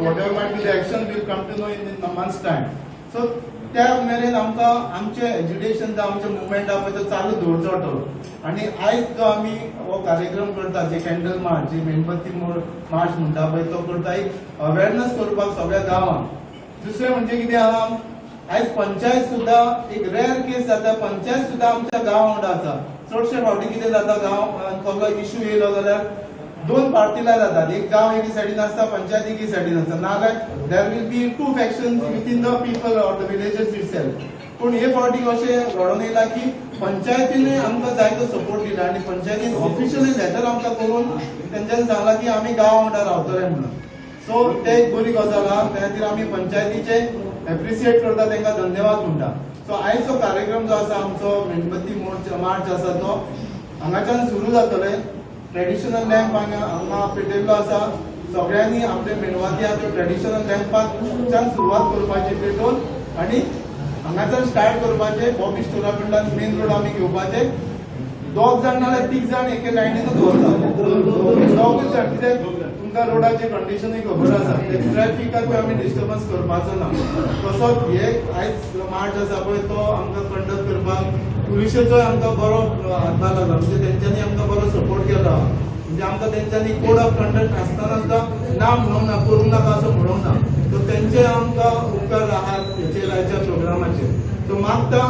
So whatever might be the action, we'll come to know in, in a month's time. So त्या मेरेन आमकां आमचे education जो आमचे मुवमेंट आहा पळय तो चालू दवरचो पडटलो आनी आयज जो आमी हो कार्यक्रम करता जे कॅन्डल मार्च जे मेणबत्ती मार्च म्हणटा पळय तो करता एक अवेरनेस करपाक सगळ्या गांवांक दुसरें म्हणजे कितें आहा आयज पंचायत सुद्दां एक रेअर केस जाता. पंचायत सुद्दां आमच्या गांवा वांगडा आसा चडशे फावटी कितें जाता? गांव कसलो इश्यू येयलो जाल्यार दोन पार्टीला जातात. एक गांव एके सायडीन आसता पंचायत एके सायडीन आसता नाजाल्यार there will be two faction within the people or the villages itself पूण हे फावटी अशें घडोवन येयलां की पंचायतीनूय आमकां जायतो सपोर्ट दिला आनी पंचायतीन ऑफिशियली लेटर आमकां करून तेंच्यांनी सांगला की आमी गांवा वांगडा रावतले म्हणून. सो ते एक बरी गजाल आहा त्या खातीर आमी पंचायतीचे एप्रिसिएट करता तांकां धन्यवाद म्हणटा सो आयचो कार्यक्रम जो आसा आमचो मेणबत्ती मोर्च मार्च आसा तो. हांगाच्यान सुरू जातले ट्रेडिशनल लॅम्प हांगा हांगा पेटयल्लो आसा सगळ्यांनी आपले मेणवाती आहा त्यो ट्रेडिशनल लॅम्पाच्यान सुरवात करपाची पेटोवन आनी हांगाच्यान स्टार्ट करपाचे बॉबी स्टोरा कडल्यान मेन रोड आमी घेवपाचे दोग जाण नाल्यार तीग जाण एके लायनीनूच दवरता दोगूच जाण कित्याक तुमकां रोडाची कंडिशनूय खबर आसा ट्रॅफिकाक आमी डिस्टर्बन्स करपाचो ना. तसोच हे आयज मार्च आसा पळय तो आमकां कंडक्ट करपाक पुलिशेचोय आमकां बरो हातभार लागला म्हणजे तेंच्यांनी आमकां बरो सपोर्ट केलो. म्हणजे आमकां तेंच्यांनी कोड ऑफ कंडक्ट आसतना सुद्दां ना म्हणूंक ना करूंक नाका असो म्हणूंक ना. सो तेंचे आमकां उपकार आहात हेचे लायच्या प्रोग्रामाचेर सो मागता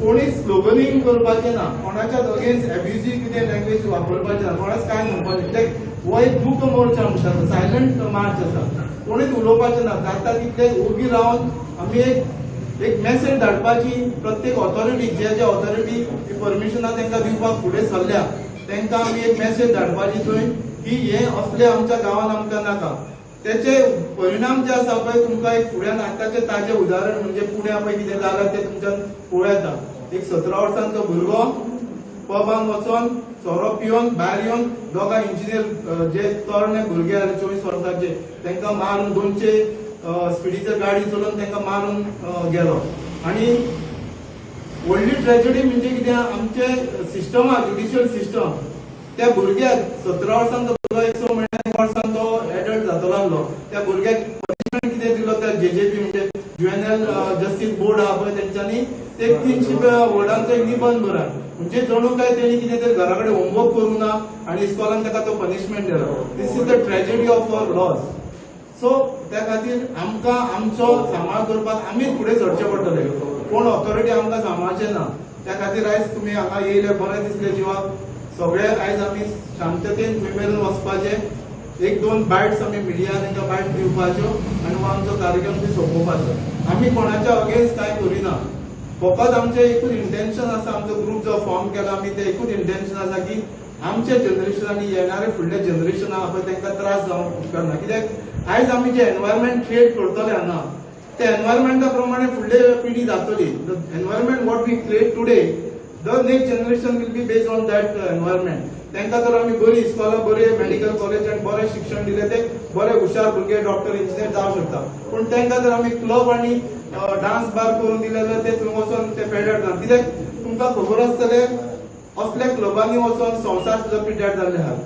कोणी स्लोगनिंग करपाचें ना. कोणाच्याच अगेन्स्ट एब्युजीव कितें लँग्वेज वापरपाचें ना. कोणाच काय म्हणपाचें लायक हो एक दूख मोर्चा म्हणटा सायलंट मार्च आसा कोणीच उलोवपाचें ना. जाता तितले ओगी रावन आमी एक एक मेसेज धाडपाची प्रत्येक ऑथॉरिटी जे जे ऑथॉरिटी परमिशनां तांकां दिवपाक फुडें सरल्या तांकां आमी एक मेसेज धाडपाची थंय की हे असले आमच्या गांवांत आमकां नाका. त्याचे परिणाम जे आसा पळय तुमकां एक फुड्यान आतांचे ताजे उदाहरण म्हणजे पुण्या पळय कितें जालां तें तुमच्यान पळयता एक सतरा वर्सांचो भुरगो पबांक वचोन सोरो पिवन भायर येवन दोगा इंजिनियर जे तरणे भुरगे आले चोवीस वर्साचे तांकां मारून दोनशे स्पिडीचेर गाडी चलोवन तांकां मारून गेलो. आनी व्हडली ट्रेजडी म्हणजे कितें आमचे सिस्टमाक ज्युडिशियल सिस्टम त्या भुरग्याक सतरा वर्सांचो भुरगो एक स म्हयन्या वर्सांचो एडल्ट जातलो आसलो त्या भुरग्याक पनिशमेंट कितें दिलो त्या जेजेपी म्हणजे ज्युएनएल जस्टीस बोर्ड आहा पळय तेंच्यांनी ते तीनशे वर्डांचो एक निबंध बरा म्हणजे जणू काय तेणी कितें तरी घरा कडेन होमवर्क करूंक ना आनी इस्कॉलान ताका तो पनिशमेंट दिलो this is the tragedy of our laws so त्या खातीर आमकां आमचो सांबाळ करपाक आमीच फुडें सरचें पडटलें कोण ऑथॉरिटी आमकां सांबाळचें ना त्या खातीर आयज तुमी हांगा येयले बरें दिसलें जिवाक. सगळे आयज आमी शांततेन मेरेन वचपाचे. एक दोन बायट्स आमी मिडिया तांकां बायट दिवपाच्यो आनी हो आमचो कार्यक्रम बी सोंपोवपाचो. आमी कोणाच्या अगेन्स्ट कांय करिना फकत आमचें एकूच इंटेन्शन आसा आमचो ग्रुप जो फॉर्म केला आमी तें एकूच इंटेन्शन आसा की आमच्या जनरेशनांनी येणारे फुडल्या जनरेशन आहा पळय तांकां त्रास जावंक उपकारना कित्याक? आयज आमी जे एनवायरमेंट क्रिएट करतले हांगा त्या एनवायरमेंटा प्रमाणे फुडले पिढी जातली. Environment what we create today the next generation will be based on that environment तांकां जर आमी बरी इस्कॉला बरे मेडिकल कॉलेज आनी बरें शिक्षण दिलें ते. बरे हुशार भुरगे डॉक्टर इंजिनियर जावं शकता. पूण त्यांना जर आमी क्लब आनी डान्स बार करून दिले जाल्यार ते थंय वचोन ते पेड्यार जाता कित्याक तुमकां खबर आसतलें असल्या क्लबांनी वचोन संवसार सुद्दां पिड्यार जाल्ले आहात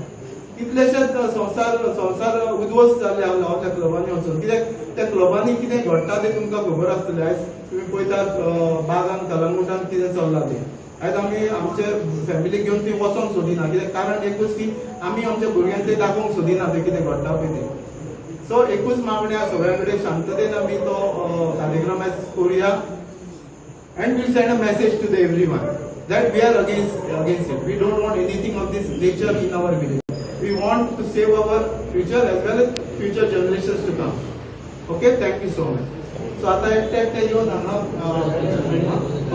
कितलेशेच संवसार संवसार उद्ध्वस्त जाल्ले आहा त्या क्लबांनी वचून कित्याक त्या क्लबांनी कितें घडटा तें तुमकां खबर आसतलें आयज तुमी पळयतात बागान कलंगुटान कितें चल्लां तें. आयज आम्ही आमचे फॅमिलीक घेऊन ती वचोंक सोदिना कित्याक कारण एकूच की आमी आमच्या भुरग्यांक ते दाखोवंक सोदिना ते कितें घडटा पळय ते सो एकूच मागणी आसा सगळ्यां कडेन शांततेन आमी तो कार्यक्रम करुया. And will send a message to the everyone that we are against against it we don't want anything of this nature in our village we want to save our future as well as future generation to come okay thank you so much so आता एकटे एकटे येऊन हांगा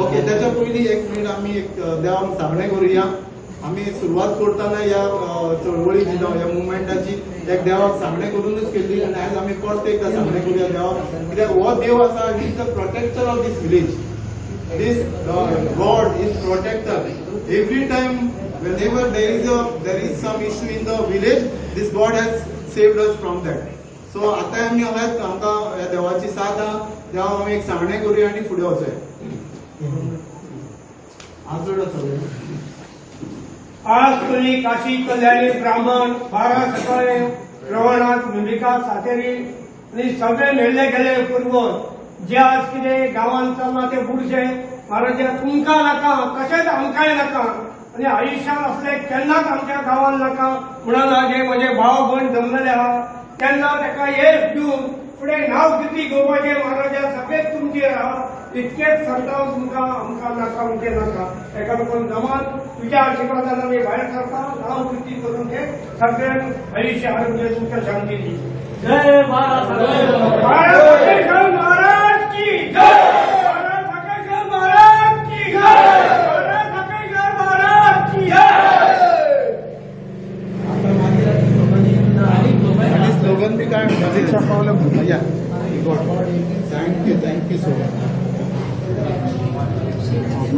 okay त्याच्या पयलीं एक minute आमी एक देवाक सामणे करुया. आमी सुरवात करतना या चळवळीची जावं या मुवमेंटाची एक देवाक सामणे करूनच केल्ली आनी आयज आमी परत एकदा सांगणें करुया देवाक कित्याक हो देव आसा he is the protector of this village this uh, God is protector. Every time, whenever there is a there is some issue in the village, this God has saved us from that. So आता आम्ही हव्यात आमकां ह्या देवाची साथ आहा. देवा आमी एक सांगणें करूया आनी फुडें वचूया आजोड आज तुम्ही काशी कल्याणी ब्राह्मण बारा सकाळे श्रवणात मुंबिका सातेरी आणि सगळे मेळले गेले पूर्वज जे आज कितें गांवांत चल्ला ते बुरशे महाराज तुमकां नाका कशेंच आमकांय नाका. आनी आयुष्यात असले केन्नाच आमच्या गांवांत नाका. म्हणून जे म्हजे भाव भयण जमलेले आहा तेन्ना ताका येस दिवन फुडें नांव कितली घेवपाचें महाराजा सगळेच तुमचेर आहा इतकेच संताव तुमकां आमकां नाका म्हणजे नाका ताका लागून जमान तुज्या आशिर्वादान आमी भायर सरता. नांव कितली करून ते सगळ्यांक आयुश्य आरोग्य तुमकां शांती. दी जय महाराज की जय महाराज सकेश्वर महाराज की जय महाराज सकेश्वर महाराज की जय आणि स्लोगन बी काय दीक्षा पावलं या thank you thank you so much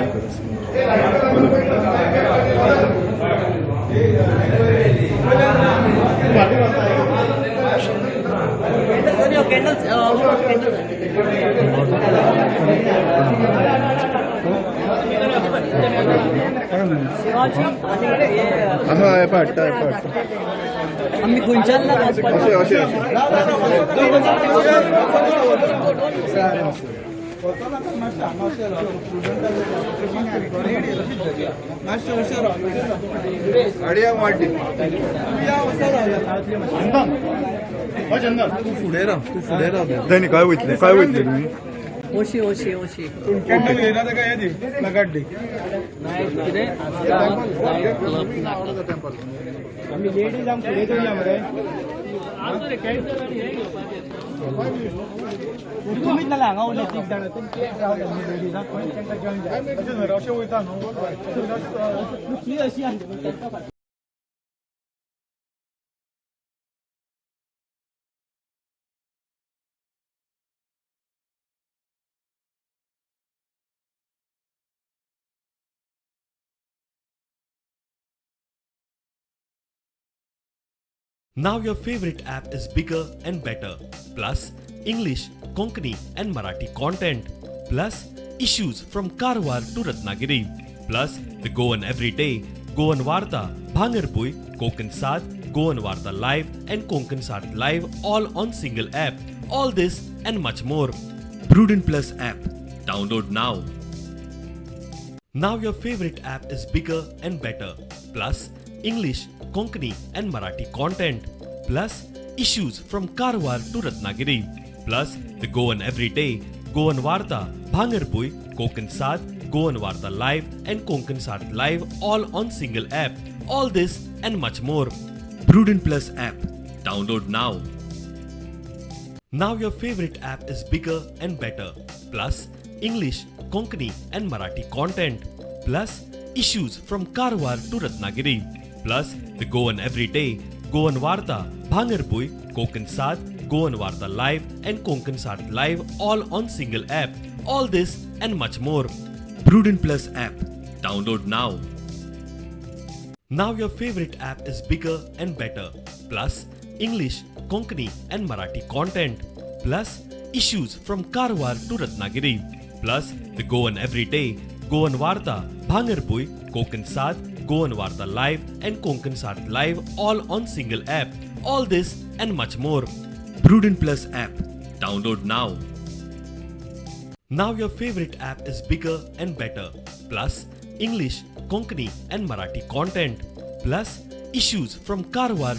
Gracias. असं आहे पाट आहे पाट आम्ही असे असे या वाटली तू पुढे राह तू राह. त्यांनी काय वयतले काय वयतले ओशी ओशी ओशी. ओशी गाडी तुम्हीच नाल्या हांगा उरले तीग जाण तुमचे असे वयता नुसली अशी आसली Now your favorite app is bigger and better. Plus, English, Konkani, and Marathi content. Plus, issues from Karwar to Ratnagiri. Plus, the Goan Everyday, Goan Varta, Bhangarpui, Konkan Sat, Goan Varta Live, and Konkan Sat Live all on single app. All this and much more. Prudent Plus app. Download now. Now your favorite app is bigger and better. Plus, English, Konkani, and Marathi content. Plus, issues from Karwar to Ratnagiri. Plus, the Goan Everyday, Goan Varta, Bhangarpui, Konkan Sat, Goan Varta Live, and Konkan Sat Live all on single app. All this and much more. Prudent Plus app. Download now. Now your favorite app is bigger and better. Plus, English, Konkani, and Marathi content. Plus, issues from Karwar to Ratnagiri. Plus, the Goan Everyday, Goan Varta, Bhangarpui, Kokan Sat, Goan Varta Live, and Konkansad Live all on single app. All this and much more. Bruden Plus app. Download now. Now your favorite app is bigger and better. Plus, English, Konkani, and Marathi content. Plus, issues from Karwar to Ratnagiri. Plus, the Goan Everyday, Goan Varta, Bhangarpui, Kokan Goan Live, and Konkan Sat Live all on single app. All this and much more. Prudent Plus app. Download now. Now your favorite app is bigger and better. Plus, English, Konkani, and Marathi content. Plus, issues from Karwar